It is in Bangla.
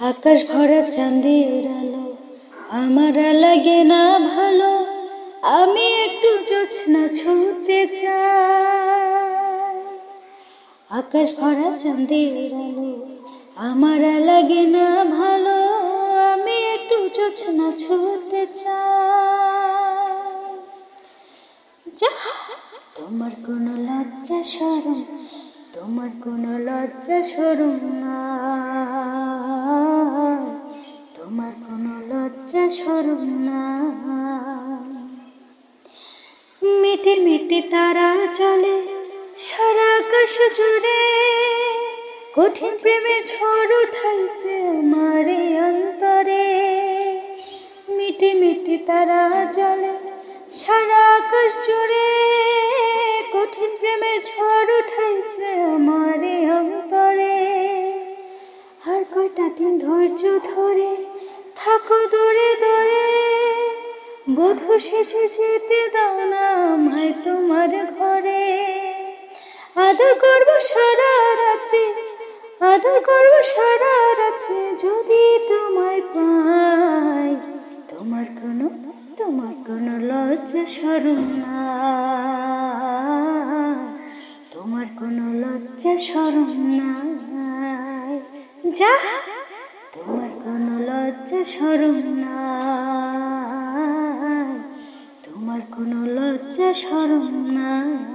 আকাশ ভরা চাঁদের আলো, আমার লাগে না ভালো, আমি একটু জোছনা ছুঁতে চাই। আকাশ ভরা চাঁদের আলো, আমার লাগে না ভালো, আমি একটু জোছনা ছুঁতে চাই। যা তোমার কোনো লজ্জা সরম, তোমার কোনো লজ্জা সরম না। লজ্জা সরম না। মিটি মিটি তারা চলে সারা আকাশ জুড়ে। কঠিন প্রেমের ঝড় উঠাইছে এই অন্তরে। মিটি মিটি তারা জলে সারা আকাশ জুড়ে। কঠিন প্রেমের ঝড় উঠাইছে এই অন্তরে। আর কয়টা দিন ধৈর্য ধরে থাকো দূরে দূরে। বধূ সেজে যেতে দাও না আমায় তোমার ঘরে। আদর করব সারা রাত্রি, আদর করব সারা রাত্রি যদি তোমায় পাই। তোমার কোনো তোমার কোনো লজ্জা সরম না। তোমার কোনো লজ্জা সরম না। যা লজ্জা সরম নাই। তোমার কোনো লজ্জা সরম নাই।